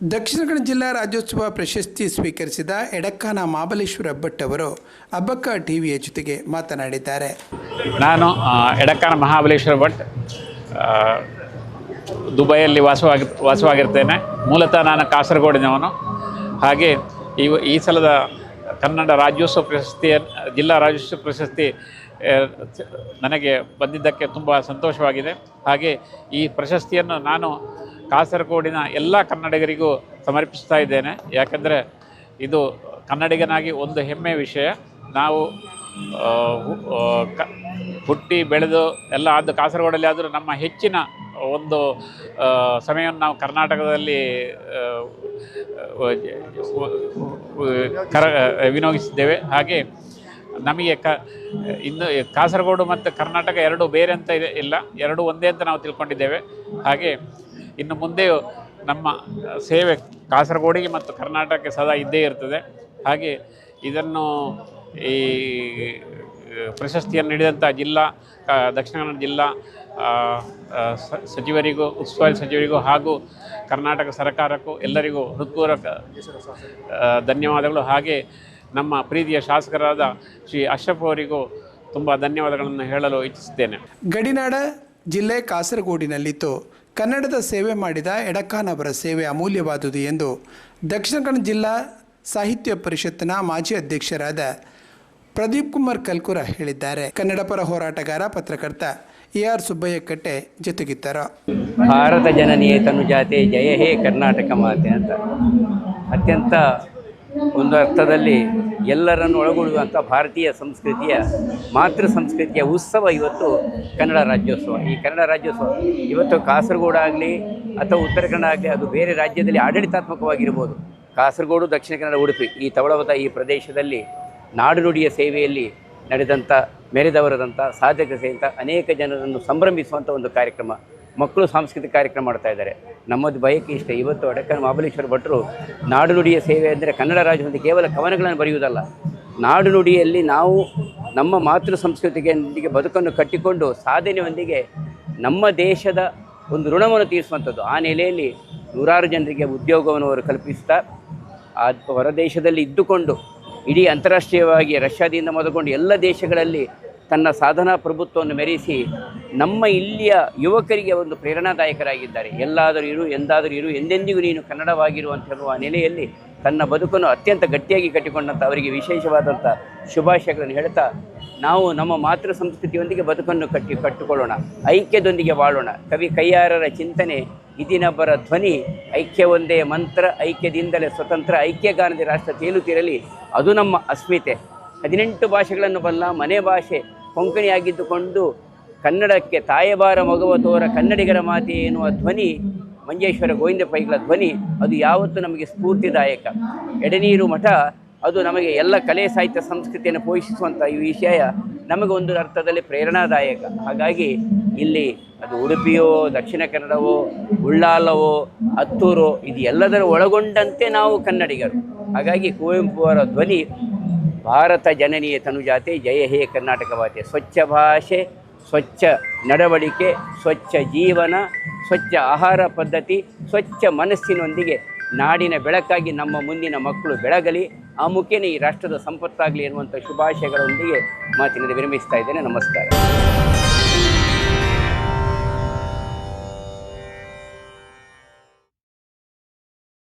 ದಕ್ಷಿಣ ಕನ್ನಡ ಜಿಲ್ಲಾ ರಾಜ್ಯೋತ್ಸವ ಪ್ರಶಸ್ತಿ ಸ್ವೀಕರಿಸಿದ ಎಡಕ್ಕಾನ ಮಹಾಬಲೇಶ್ವರ ಭಟ್ ಅವರು ಅಬ್ಬಕ್ಕ ಟಿವಿಯ ಜೊತೆಗೆ ಮಾತನಾಡಿದ್ದಾರೆ. ನಾನು ಎಡಕ್ಕನ ಮಹಾಬಲೇಶ್ವರ ಭಟ್ ದುಬೈಯಲ್ಲಿ ವಾಸವಾಗಿ, ವಾಸವಾಗಿರ್ತೇನೆ. ಮೂಲತಃ ನಾನು ಕಾಸರಗೋಡಿನವನು. ಹಾಗೆ ಈ ಈ ಸಲದ ಕನ್ನಡ ರಾಜ್ಯೋತ್ಸವ ಪ್ರಶಸ್ತಿಯ, ಜಿಲ್ಲಾ ರಾಜ್ಯೋತ್ಸವ ಪ್ರಶಸ್ತಿ ನನಗೆ ಬಂದಿದ್ದಕ್ಕೆ ತುಂಬ ಸಂತೋಷವಾಗಿದೆ. ಹಾಗೆ ಈ ಪ್ರಶಸ್ತಿಯನ್ನು ನಾನು ಕಾಸರಗೋಡಿನ ಎಲ್ಲ ಕನ್ನಡಿಗರಿಗೂ ಸಮರ್ಪಿಸ್ತಾ ಇದ್ದೇನೆ. ಯಾಕೆಂದರೆ ಇದು ಕನ್ನಡಿಗನಾಗಿ ಒಂದು ಹೆಮ್ಮೆ ವಿಷಯ. ನಾವು ಹುಟ್ಟಿ ಬೆಳೆದು ಎಲ್ಲ ಆದ ಕಾಸರಗೋಡಲ್ಲಿ ಆದರೂ ನಮ್ಮ ಹೆಚ್ಚಿನ ಒಂದು ಸಮಯವನ್ನು ನಾವು ಕರ್ನಾಟಕದಲ್ಲಿ ಕರ ವಿನಿಯೋಗಿಸಿದ್ದೇವೆ. ಹಾಗೆ ನಮಗೆ ಕ, ಇನ್ನು ಕಾಸರಗೋಡು ಮತ್ತು ಕರ್ನಾಟಕ ಎರಡು ಬೇರೆ ಅಂತ ಇದೆ, ಇಲ್ಲ. ಎರಡು ಒಂದೇ ಅಂತ ನಾವು ತಿಳ್ಕೊಂಡಿದ್ದೇವೆ. ಹಾಗೆ ಇನ್ನು ಮುಂದೆಯೂ ನಮ್ಮ ಸೇವೆ ಕಾಸರಗೋಡಿಗೆ ಮತ್ತು ಕರ್ನಾಟಕಕ್ಕೆ ಸದಾ ಇದ್ದೇ ಇರ್ತದೆ. ಹಾಗೆ ಇದನ್ನು ಈ ಪ್ರಶಸ್ತಿಯನ್ನು ನೀಡಿದಂಥ ಜಿಲ್ಲಾ ದಕ್ಷಿಣ ಕನ್ನಡ ಜಿಲ್ಲಾ ಸಚಿವರಿಗೂ, ಉಸ್ತುವಾರಿ ಸಚಿವರಿಗೂ ಹಾಗೂ ಕರ್ನಾಟಕ ಸರ್ಕಾರಕ್ಕೂ ಎಲ್ಲರಿಗೂ ಹೃತ್ಪೂರ್ವಕ ಧನ್ಯವಾದಗಳು. ಹಾಗೆ ನಮ್ಮ ಪ್ರೀತಿಯ ಶಾಸಕರಾದ ಶ್ರೀ ಅಶ್ರಫ್ ಅವರಿಗೂ ತುಂಬ ಧನ್ಯವಾದಗಳನ್ನು ಹೇಳಲು ಇಚ್ಛಿಸುತ್ತೇನೆ. ಗಡಿನಾಡ ಜಿಲ್ಲೆ ಕಾಸರಗೋಡಿನಲ್ಲಿತ್ತು. ಕನ್ನಡದ ಸೇವೆ ಮಾಡಿದ ಎಡಕ್ಕಾನ್ ಅವರ ಸೇವೆ ಅಮೂಲ್ಯವಾದುದು ಎಂದು ದಕ್ಷಿಣ ಕನ್ನಡ ಜಿಲ್ಲಾ ಸಾಹಿತ್ಯ ಪರಿಷತ್ತಿನ ಮಾಜಿ ಅಧ್ಯಕ್ಷರಾದ ಪ್ರದೀಪ್ ಕುಮಾರ್ ಕಲ್ಕುರ ಹೇಳಿದ್ದಾರೆ. ಕನ್ನಡ ಪರ ಹೋರಾಟಗಾರ ಪತ್ರಕರ್ತ ಎ ಆರ್ ಸುಬ್ಬಯ್ಯ ಕಟ್ಟೆ ಜೊತೆಗಿದ್ದರು. ಭಾರತ ಜನನಿಯೇ ತನುಜಾತೆ ಜಯ ಹೇ ಕರ್ನಾಟಕ ಮಾತೆ ಅಂತ. ಅತ್ಯಂತ ಒಂದು ಅರ್ಥದಲ್ಲಿ ಎಲ್ಲರನ್ನು ಒಳಗೊಳ್ಳುವಂಥ ಭಾರತೀಯ ಸಂಸ್ಕೃತಿಯ, ಮಾತೃ ಸಂಸ್ಕೃತಿಯ ಉತ್ಸವ ಇವತ್ತು ಕನ್ನಡ ರಾಜ್ಯೋತ್ಸವ. ಈ ಕನ್ನಡ ರಾಜ್ಯೋತ್ಸವ ಇವತ್ತು ಕಾಸರಗೋಡು ಆಗಲಿ ಅಥವಾ ಉತ್ತರ ಕನ್ನಡ ಆಗಲಿ, ಅದು ಬೇರೆ ರಾಜ್ಯದಲ್ಲಿ ಆಡಳಿತಾತ್ಮಕವಾಗಿರ್ಬೋದು. ಕಾಸರಗೋಡು, ದಕ್ಷಿಣ ಕನ್ನಡ, ಉಡುಪಿ ಈ ತವಳವದ ಈ ಪ್ರದೇಶದಲ್ಲಿ ನಾಡುನುಡಿಯ ಸೇವೆಯಲ್ಲಿ ನಡೆದಂಥ, ಮೆರೆದವರದಂಥ, ಸಾಧಕ ಸಹಿತ ಅನೇಕ ಜನರನ್ನು ಸಂಭ್ರಮಿಸುವಂಥ ಒಂದು ಕಾರ್ಯಕ್ರಮ. ಮಕ್ಕಳು ಸಾಂಸ್ಕೃತಿಕ ಕಾರ್ಯಕ್ರಮ ಮಾಡ್ತಾ ಇದ್ದಾರೆ. ನಮ್ಮದು ಬಯಕೆ ಇಷ್ಟ. ಇವತ್ತು ಅಡಕನ ಮಹಾಬಲೇಶ್ವರ ಭಟ್ರು ನಾಡು ನುಡಿಯ ಸೇವೆ ಅಂದರೆ ಕನ್ನಡ ರಾಜ್ಯದಲ್ಲಿ ಕೇವಲ ಕವನಗಳನ್ನು ಬರೆಯುವುದಲ್ಲ. ನಾಡು ನುಡಿಯಲ್ಲಿ ನಾವು ನಮ್ಮ ಮಾತೃ ಸಂಸ್ಕೃತಿಗೆ ಬದುಕನ್ನು ಕಟ್ಟಿಕೊಂಡು ಸಾಧನೆಯೊಂದಿಗೆ ನಮ್ಮ ದೇಶದ ಒಂದು ಋಣವನ್ನು ತೀರಿಸುವಂಥದ್ದು. ಆ ನೆಲೆಯಲ್ಲಿ ನೂರಾರು ಜನರಿಗೆ ಉದ್ಯೋಗವನ್ನು ಅವರು ಕಲ್ಪಿಸ್ತಾ, ಆ ಹೊರದೇಶದಲ್ಲಿ ಇದ್ದುಕೊಂಡು, ಇಡೀ ಅಂತಾರಾಷ್ಟ್ರೀಯವಾಗಿ ರಷ್ಯಾದಿಂದ ಮೊದಲುಕೊಂಡು ಎಲ್ಲ ದೇಶಗಳಲ್ಲಿ ತನ್ನ ಸಾಧನಾ ಪ್ರಭುತ್ವವನ್ನು ಮೆರೆಸಿ ನಮ್ಮ ಇಲ್ಲಿಯ ಯುವಕರಿಗೆ ಒಂದು ಪ್ರೇರಣಾದಾಯಕರಾಗಿದ್ದಾರೆ. ಎಲ್ಲಾದರೂ ಇರು, ಎಂದಾದರೂ ಇರು, ಎಂದೆಂದಿಗೂ ನೀನು ಕನ್ನಡವಾಗಿರು ಅಂತ ಹೇಳುವ ನೆಲೆಯಲ್ಲಿ ತನ್ನ ಬದುಕನ್ನು ಅತ್ಯಂತ ಗಟ್ಟಿಯಾಗಿ ಕಟ್ಟಿಕೊಂಡಂಥ ಅವರಿಗೆ ವಿಶೇಷವಾದಂಥ ಶುಭಾಶಯಗಳನ್ನು ಹೇಳ್ತಾ, ನಾವು ನಮ್ಮ ಮಾತೃ ಸಂಸ್ಕೃತಿಯೊಂದಿಗೆ ಬದುಕನ್ನು ಕಟ್ಟಿ, ಕಟ್ಟಿಕೊಳ್ಳೋಣ. ಐಕ್ಯದೊಂದಿಗೆ ಬಾಳೋಣ. ಕವಿ ಕೈಯಾರರ ಚಿಂತನೆ ಇದಿನಬ್ಬರ ಧ್ವನಿ, ಐಕ್ಯ ಒಂದೇ ಮಂತ್ರ, ಐಕ್ಯದಿಂದಲೇ ಸ್ವತಂತ್ರ, ಐಕ್ಯಗಾನದ ರಾಷ್ಟ್ರ ತೇಲುತ್ತಿರಲಿ ಅದು ನಮ್ಮ ಅಸ್ಮಿತೆ. ಹದಿನೆಂಟು ಭಾಷೆಗಳನ್ನು ಬಲ್ಲ ಮನೆ ಭಾಷೆ ಕೊಂಕಣಿಯಾಗಿದ್ದುಕೊಂಡು ಕನ್ನಡಕ್ಕೆ ತಾಯಬಾರ ಮಗುವ ತೋರ ಕನ್ನಡಿಗರ ಮಾತೆ ಎನ್ನುವ ಧ್ವನಿ, ಮಂಜೇಶ್ವರ ಗೋವಿಂದ ಪೈಗಳ ಧ್ವನಿ, ಅದು ಯಾವತ್ತೂ ನಮಗೆ ಸ್ಫೂರ್ತಿದಾಯಕ. ಎಡನೀರು ಮಠ, ಅದು ನಮಗೆ ಎಲ್ಲ ಕಲೆ ಸಾಹಿತ್ಯ ಸಂಸ್ಕೃತಿಯನ್ನು ಪೋಷಿಸುವಂಥ ಈ ವಿಷಯ ನಮಗೆ ಒಂದು ಅರ್ಥದಲ್ಲಿ ಪ್ರೇರಣಾದಾಯಕ. ಹಾಗಾಗಿ ಇಲ್ಲಿ ಅದು ಉಡುಪಿಯೋ, ದಕ್ಷಿಣ ಕನ್ನಡವೋ, ಉಳ್ಳಾಲವೋ ಹತ್ತೂರೋ ಇದು ಎಲ್ಲದರ ಒಳಗೊಂಡಂತೆ ನಾವು ಕನ್ನಡಿಗರು. ಹಾಗಾಗಿ ಕುವೆಂಪು ಅವರ ಧ್ವನಿ, ಭಾರತ ಜನನೀಯ ತನುಜಾತೆ, ಜಯ ಹೇ ಕರ್ನಾಟಕ ಭಾಷೆ ಸ್ವಚ್ಛ ಭಾಷೆ ಸ್ವಚ್ಛ ನಡವಳಿಕೆ, ಸ್ವಚ್ಛ ಜೀವನ, ಸ್ವಚ್ಛ ಆಹಾರ ಪದ್ಧತಿ, ಸ್ವಚ್ಛ ಮನಸ್ಸಿನೊಂದಿಗೆ ನಾಡಿನ ಬೆಳಕಾಗಿ ನಮ್ಮ ಮುಂದಿನ ಮಕ್ಕಳು ಬೆಳಗಲಿ. ಆ ಮುಖೇನ ಈ ರಾಷ್ಟ್ರದ ಸಂಪತ್ತಾಗಲಿ ಎನ್ನುವಂಥ ಶುಭಾಶಯಗಳೊಂದಿಗೆ ಮಾತಿನಲ್ಲಿ ವಿರಮಿಸ್ತಾ ಇದ್ದೇನೆ. ನಮಸ್ಕಾರ.